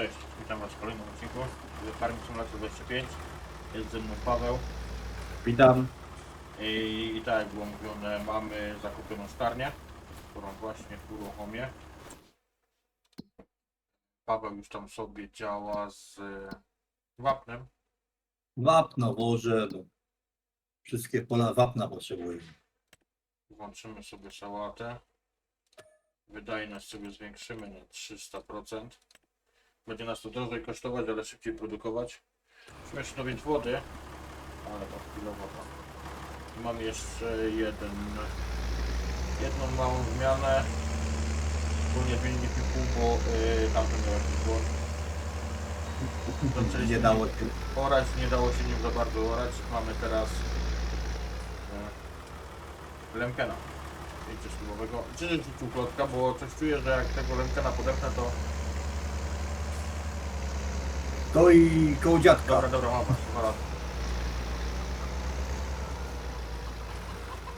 Cześć, witam Was w kolejnym odcinku z Farming Simulator 25. Jest ze mną Paweł Witam. i, i tak jak było mówione, mamy zakupioną starnię, którą właśnie uruchomię. Paweł już tam sobie działa z e, wapnem. Wapno włożę, bo wszystkie pola wapna potrzebują. Włączymy sobie sałatę. Wydajność sobie zwiększymy na 300%. Będzie nas to drożej kosztować, ale szybciej produkować. Musimy jeszcze dowiedzieć wody, ale to chwilowo tam. I Mamy jeszcze jeden, jedną małą zmianę. Ogólnie zmieniliśmy pół, bo yy, tamten miał jakiś błąd. Zaczęliśmy Nie dało się. orać, nie dało się nim za bardzo orać. Mamy teraz e, Lemkena 5-szybowego. Czy rzucił klotka, bo coś czuję, że jak tego Lemkena podepnę, to... To i koło dziadka. Dobra, dobra, mam was, razy.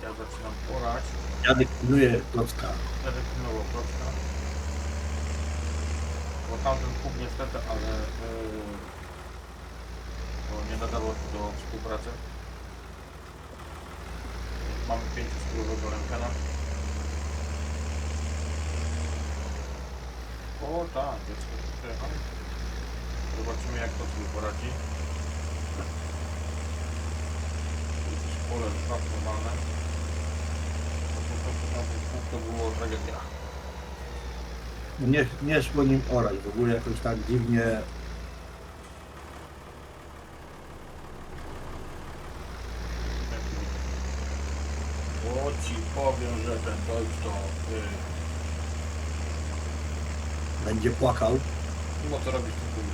Ja zaczynam orać. Dziadek pilnuje klocka. Będę pilnował kloczka. Bo tamten pług niestety, ale... Yy, to nie nadało się do współpracy. Mamy 5-szybowego Lemkena. O tak, dziecko tu przyjechał. Zobaczymy jak to sobie poradzi. Tu jest pole. To po prostu na pług to było tragedia. Nie, nie szło nim orać. W ogóle jakoś tak dziwnie. O ci powiem, że ten Deutsch to... Yy, będzie płakał. mimo co robić w tym pługu.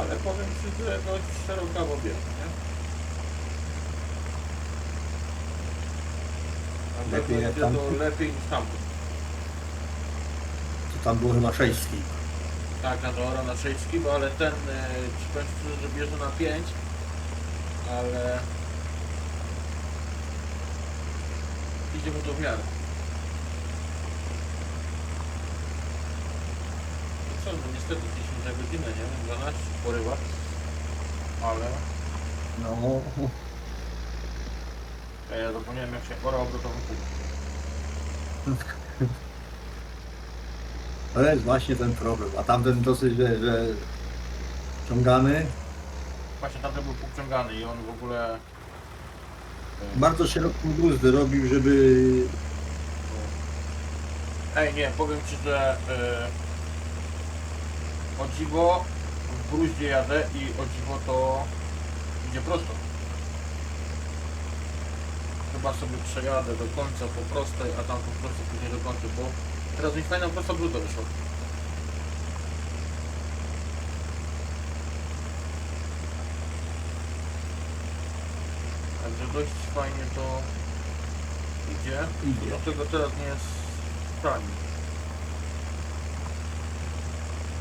Ale powiem Ci, że dość szerokawo bierze, nie? Na Lepiej pewno jak idzie tam- to lepiej niż tamto. To tam było chyba sześćki. Tak, na Dora na 6 kg, ale ten, e, ci powiem szczerze, że bierze na 5, ale idzie mu to w miarę. No niestety 10 na godzinę, nie? 12 porywa, ale No. ja, ja zapomniałem jak się pora obrotowym pół. To jest właśnie ten problem. A tamten dosyć, że, że ciągany. Właśnie tamten był pół ciągany i on w ogóle... e, Bardzo szeroką gruzdę robił, żeby. Ej, nie, powiem Ci, że yy, o dziwo w gruździe jadę i o dziwo to idzie prosto. Chyba sobie przejadę do końca po prostej, a tam po prostu później do końca, bo teraz mi fajna prosta gruźda wyszła. Także dość fajnie to idzie. Idzie. Do tego teraz nie jest tani.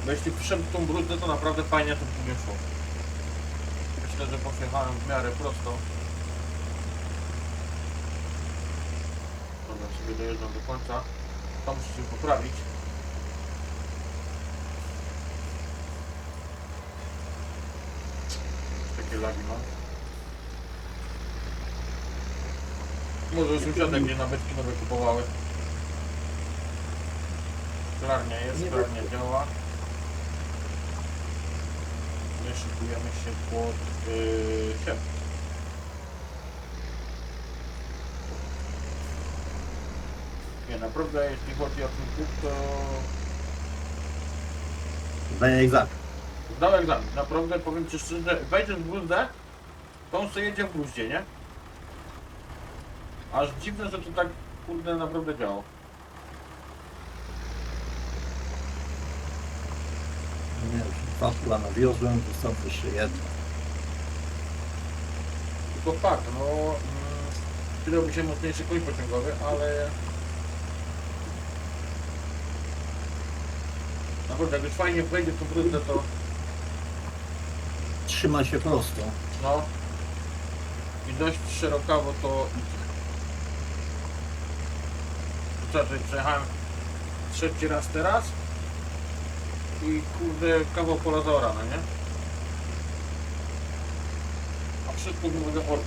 Bo jeśli przyszedł tą brudkę, to naprawdę fajnie to później szło. Myślę, że pojechałem w miarę prosto. Dobra, sobie dojeżdżam do końca. To muszę się poprawić. Takie lagi mam. Może sąsiady mnie na beczki nowe kupowały. Szklarnia jest, Nie szklarnia działa. My szykujemy się pod yy, sierp. Nie, naprawdę jeśli chodzi o ten klub, to Zdanie egzamin. zdał egzamin. Naprawdę powiem Ci szczerze, wejdziesz w gruzdę, to on sobie jedzie w gruździe, nie? Aż dziwne, że to tak kurde naprawdę działo. Pula nawiozłem, zostało jeszcze jedno. Tylko fakt, no mm, przydałby się mocniejszy koń pociągowy, ale naprawdę jak już fajnie wejdzie tą brudkę, to Trzyma się prosto. no i dość szerokawo to idzie. co, przejechałem trzeci raz teraz i kurde kawał pola zaorane, nie? A wszystko w nowego Ford.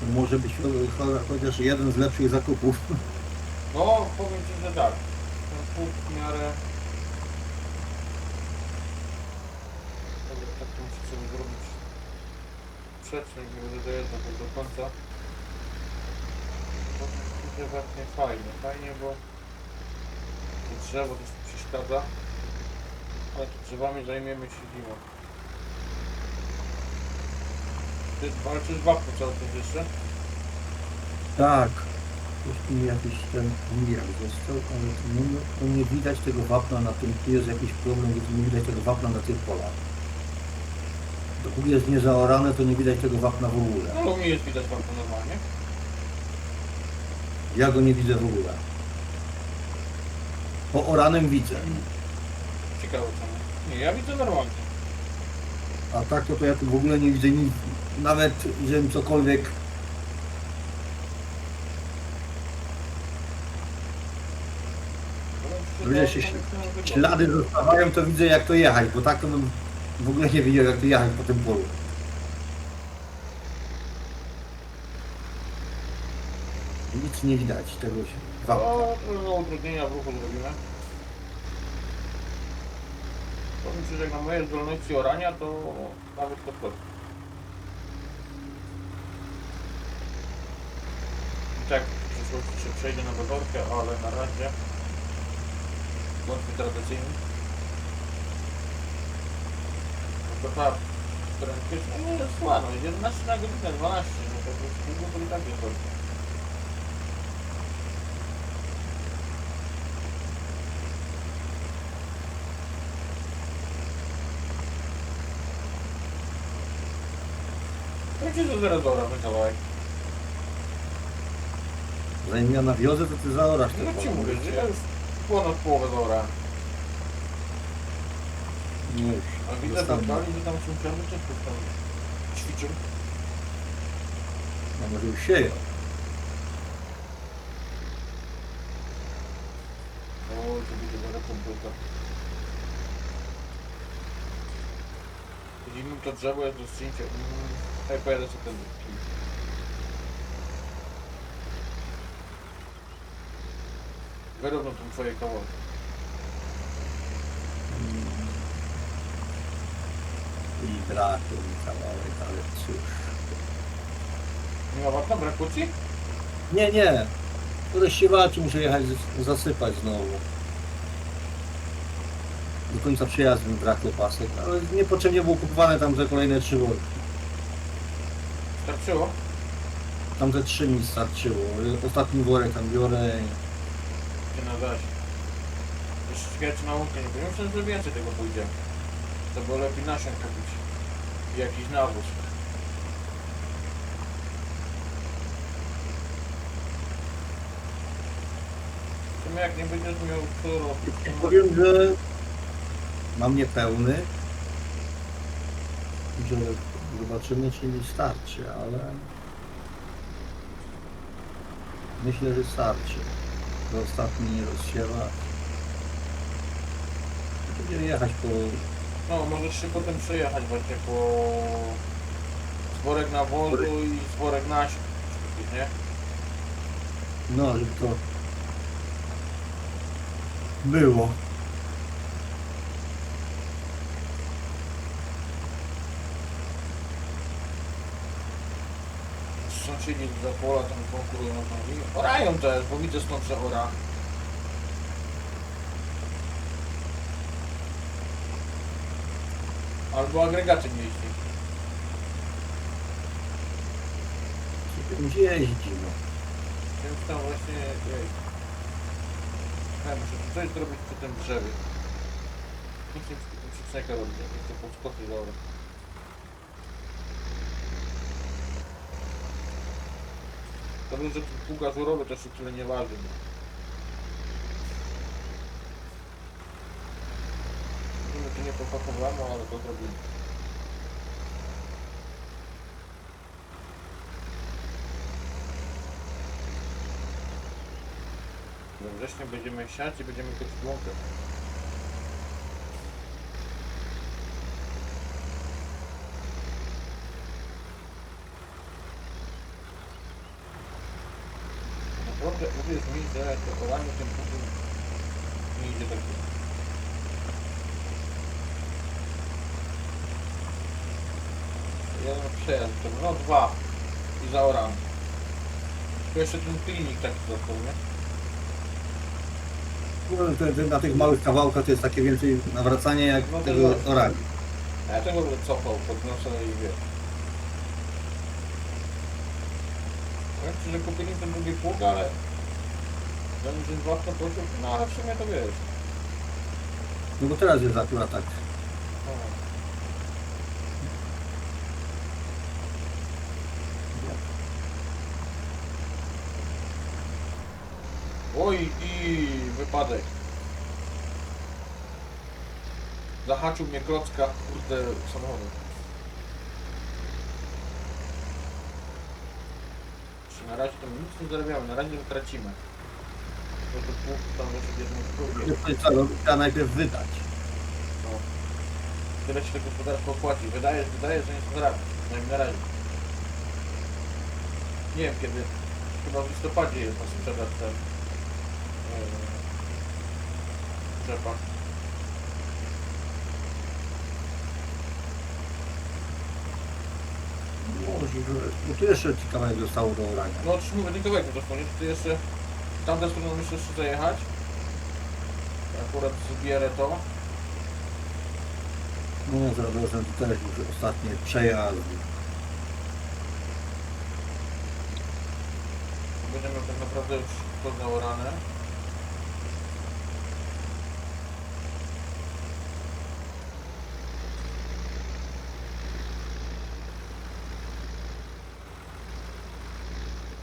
To może być cho- cho- chociaż jeden z lepszych zakupów. No, powiem Ci, że tak. Ten punkt w miarę... Dobra, tak to muszę sobie zrobić przecznik, nie będę dojeżdżał tak do końca. Bo to właśnie fajnie, fajnie, bo to drzewo też mi przeszkadza. Ale to drzewami zajmiemy się zimą. Ty walczysz w wapno cały czas jeszcze? Tak. Tu mi jakiś ten mijak został, ale tu nie, tu nie widać tego wapna na tym, tu jest jakiś problem, tu nie widać tego wapna na tych polach. Dopóki jest niezaorane, to nie widać tego wapna w ogóle. No, u mnie jest widać wapno normalnie. Ja go nie widzę w ogóle. Po oranym widzę, Ciekawe czemu. Nie, ja widzę normalnie. a tak to, to ja tu w ogóle nie widzę nic. Nawet, żebym cokolwiek Ludzie się ślady zostawają, to widzę jak to jechać, bo tak to bym w ogóle nie wiedział jak to jechać po tym polu. Nic nie widać tego się. wapna. O, no, utrudnienia w ruchu zrobimy. Powiem Ci, że jak na moje zdolności orania, to nawet to wchodzi. I tak w przyszłości się przejdzie na dozorkę, ale na razie bądźmy tradycyjni. No to ta prędkość, no nie jest słaba, 11 na godzinę, 12, no to już pół to i tak jest dobrze. Jak się to zaraz dobra, Mikołaj? Zanim ja nawiozę, to ty zaorasz te No ci pola. mówię, że ja już ponad połowę dobra. Już. A widzę tam Zostawiam. dalej, że tam sąsiady też coś tam ćwiczą. No może już sieją. O, to będzie zaraz komputer. Widzimy to drzewo jest do zdjęcia. Mm, Hej, pojadę sobie ten. Wyrówną tą twoje kawałki. I brakło mi kawałek, ale cóż. Nie ma wapna, brakło ci? Nie, nie. Do rozsiewaczy muszę jechać zasypać znowu. Do końca przyjazdu mi brakło pasek, ale niepotrzebnie było kupowane tam te kolejne trzy worki. Starczyło? Tam te trzy mi starczyło. Ostatni worek tam biorę. Ty na zaś. Jeszcze ciekawe czy na łąkę nie. Myślę, że więcej tego pójdzie. To było lepiej nasion kupić. I jakiś nawóz. W sumie jak nie będziesz miał to Powiem, że mam niepełny. Że zobaczymy, czy mi starczy, ale myślę, że starczy. Do ostatni nie rozsiewa. Będziemy jechać po No, możesz się potem przejechać właśnie po zworek nawozu i zworek nasion. Nie? No, żeby to było. Sąsiedzi za pola tam konkurują nami. Orają też, bo widzę stąd, że ora. Albo agregaty nie jeździ. Czymś jeździ, no. Więc tam właśnie... Jej. Ja muszę coś zrobić przy tym drzewie. Nie chcę przy tym przypsneka robić, ja chcę podskoczyć dobra. Dobrze, że tu pół gazurowy też tyle nie waży. My tu nie popakowano, ale to zrobimy. We wrześniu będziemy siać i będziemy kończyć łąkę. Że to oranie tym butem nie idzie tak dobrze. Jeden przejazd, to no dwa i zaoramy. Tu jeszcze ten pilnik taki został, nie? No, te- te- Na tych małych kawałkach to jest takie więcej nawracanie jak No to tego właśnie. orali. A ja tego będę cofał, podniosę i wiesz. Powiem ci, że kupili ten drugi pług, ale... Że dwa to pociąg, no ale w sumie to wiesz. No bo teraz jest akurat tak. No. Oj i wypadek. Zahaczył mnie klocka, kurde, samochodu. Czy na razie tam nic nie zarabiamy, na razie tracimy. To pół tam. To no, trzeba najpierw wydać. No. Tyle się to gospodarstwo opłaci. Wydaje, wydaje, że nie zarabia. Przynajmniej na razie. Nie wiem kiedy. Chyba w listopadzie jest na sprzedaż ten. Yy. Może, że... Bo tu jeszcze ciekawe zostało do orania. No otóż mówię, wejdę do nie? Ty jeszcze tamtą stroną muszę jeszcze zajechać. Akurat zbierę to. No zaraz to też już ostatnie przejazd. Będziemy tak naprawdę już to zaorane.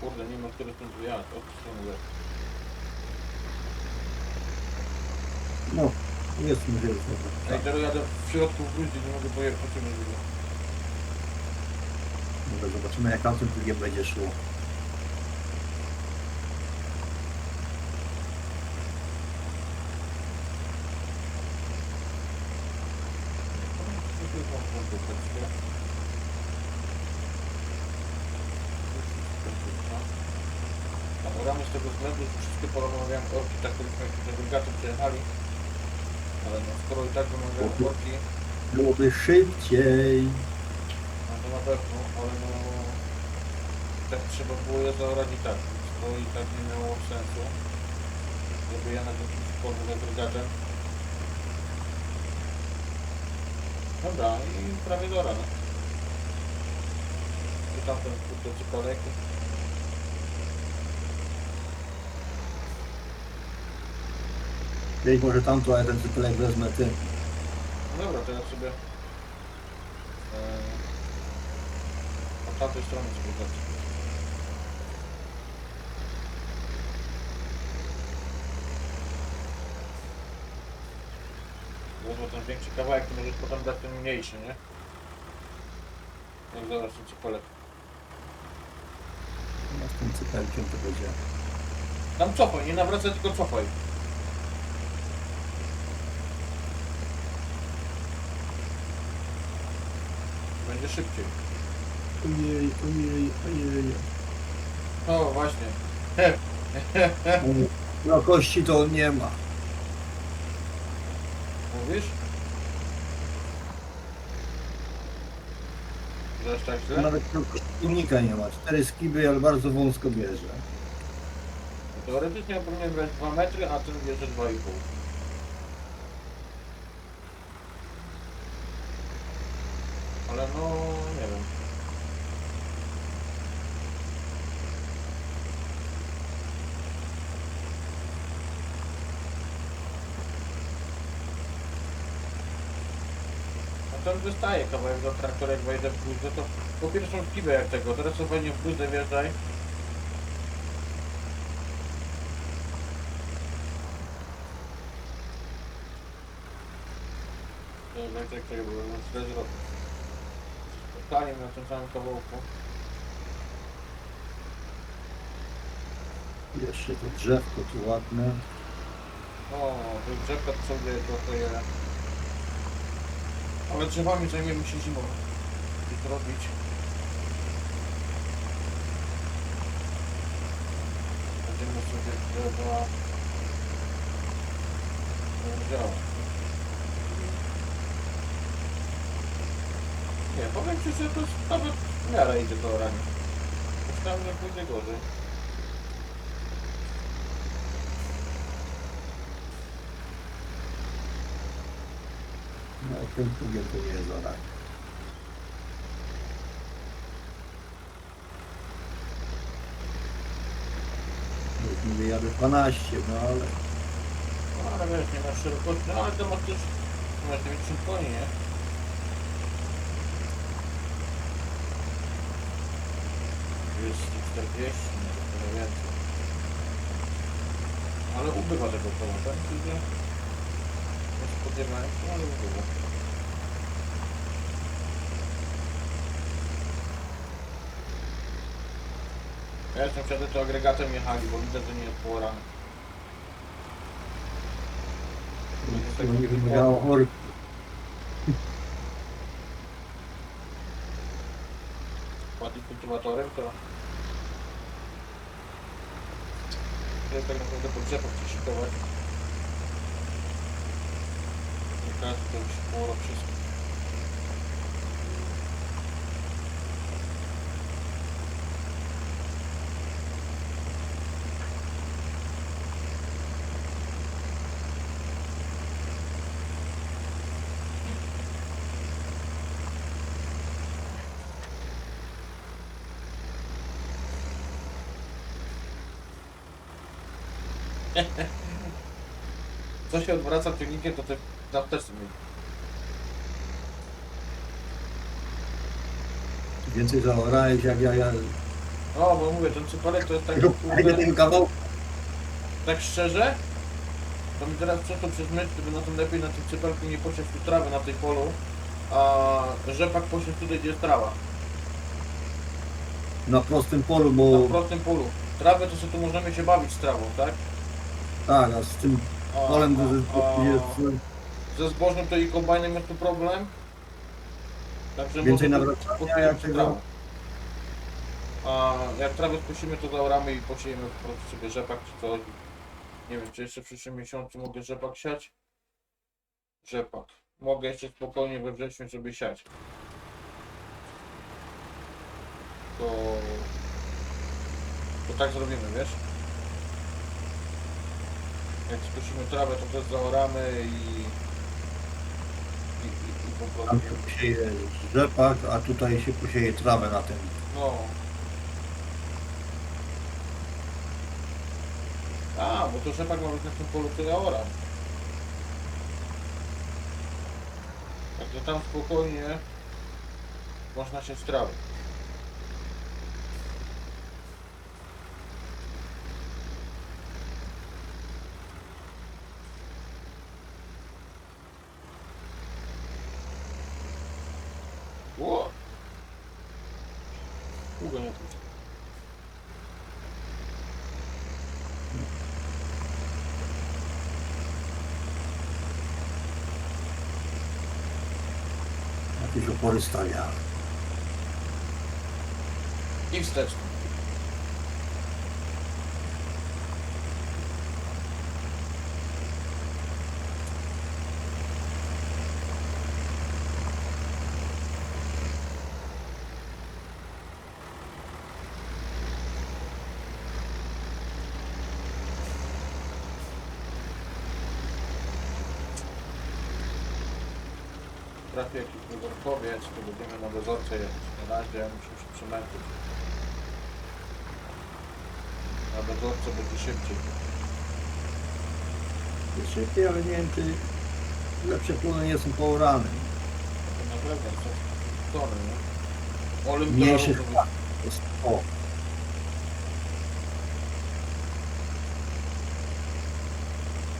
Kurde, nie ma który stąd wyjechać. Od strony west. No, jest mi wiele. Ej, teraz jadę w środku w gruździe, nie mogę pojechać, nie widzę. Może zobaczymy jak tamtym plugiem będzie szło. Ramy z tego względu, że wszystkie porozmawiałem orki, tak któryśmy jakieś agregaty przejechali. Ale no, skoro i tak wymawiałem orki, Byłoby szybciej. no to na pewno, ale no... Tak trzeba było je zaorać i tak, to i tak nie miało sensu. Żeby ja na jakimś polu z agregatem. Dobra, i prawie dora, no. I tamten kurde cykolek. Kiedyś może tamto, ale ten cyklek wezmę tym. No dobra, to ja sobie e, od tamtej strony sobie zacznę. Bo ten większy kawałek to możesz potem dać ten mniejszy, nie? Jak zaraz ten cykolek. No, z tym cykelkiem to będzie. Tam cofaj, nie nawracaj, tylko cofaj. Będzie szybciej. Ojej, ojej, ojej. O, właśnie. Jakości to nie ma. Mówisz? Aż tak źle? Nawet silnika nie ma. Cztery skiby, ale bardzo wąsko bierze. Teoretycznie powinien brać 2 metry, a ten bierze 2,5. Ale no, nie wiem. No ten wystaje kawałek do traktora, jak wejdę w bluzę, to po pierwsze są skibę jak tego, teraz co fajnie w bluzę wjeżdżaj. Nie, tak, tak, tak, bo mam. Spotkanie na tym samym kawałku. Jeszcze to drzewko tu ładne. O, to drzewka to sobie trochę je... Ale drzewami zajmiemy się zimą. I to robić. Będziemy sobie drzewa... działać. Nie, powiem Ci, że to nawet w miarę idzie to oranie. Myślałem, że pójdzie gorzej. No ten pługiel to nie jest oranie. Już mówię, jadę 12, no ale No ale wiesz, nie masz szerokości, no ale to masz też... Masz 90 koni, nie? Jest 40, nie to trochę więcej. Ale ubywa tego koła, tak? Czyli nie spodziewałem się, ale ubywa. Ja jestem wtedy to agregatem jechali, bo widzę, że nie jest połorany. to nie wymagało orki. Ładnym kultywatorem, to jest tak naprawdę po drzewach chce szykować. Nie każdy to już połowa wszystko. Co się odwraca tylnikiem, to te na też sobie. Więcej zaorałeś jak ja, ja No, bo mówię, ten cypelek to jest tak, kurde, ten kawał tak szczerze, to mi teraz przeszło przez myśl, gdyby na tym lepiej na tym cypelku nie posiać tu trawy na tej polu, a rzepak posiać tutaj, gdzie jest trawa. na prostym polu, Na bo prostym polu. Trawę to sobie tu możemy się bawić z trawą, tak? Tak, a z tym A, polem to a, jest Ze zbożem to i kombajnem jest tu problem. Także więcej może nawracania jak tego. A jak trawę skosimy, to zaoramy i posiejemy po prostu sobie rzepak czy coś. Nie wiem, czy jeszcze w przyszłym miesiącu mogę rzepak siać? Rzepak. Mogę jeszcze spokojnie we wrześniu sobie siać. To... To tak zrobimy, wiesz? Jak skosimy trawę, to też zaoramy i... I, i, i po Tam prostu... się posieje rzepak, a tutaj się posieje trawę na tym. No. A, bo to rzepak ma być na tym polu, co ja oram. Także tam spokojnie można się strawić. Ło! Długo nie pójdzie. Jakieś opory stawia. I wsteczny. Trafię jakiś dozorkowiec, to będziemy na dozorce jechać. Na razie muszę się przemęczyć. Na dozorce będzie szybciej. Jest szybciej, ale nie wiem czy lepsze pole nie są poorane. To na pewno są tony, nie? Mniejszy to chłop. Jest, o,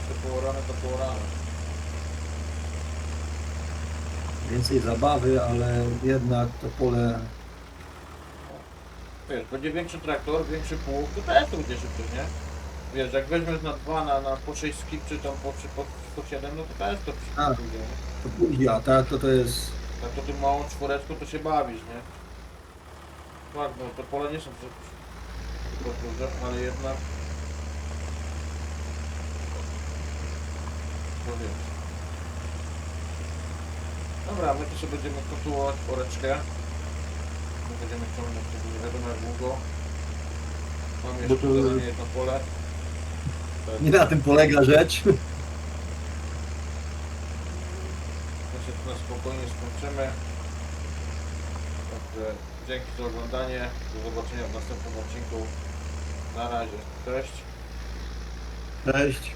Te poorane to poorane. Więcej zabawy, ale jednak to pole Wiesz, będzie większy traktor, większy pług, to też to będzie szybciej, nie? Wiesz, jak weźmiesz na dwa, na, na po 6 skip, czy tam po, czy po, po 7, no to też to A. pójdzie, nie? To później, a tak to to jest... Tak to tym małą czwóreczką to się bawisz, nie? Tak, no te pola nie są tylko duże, ale jednak... No wiesz. Dobra, my tu sobie będziemy kontynuować poreczkę. My będziemy ciągnąć tego nie wiadomo jak długo. Mam Bo jeszcze to- to... jedno pole. Tak. Nie na tym polega rzecz. My się tu na spokojnie skończymy. Także dzięki za oglądanie. Do zobaczenia w następnym odcinku. Na razie. Cześć. Cześć.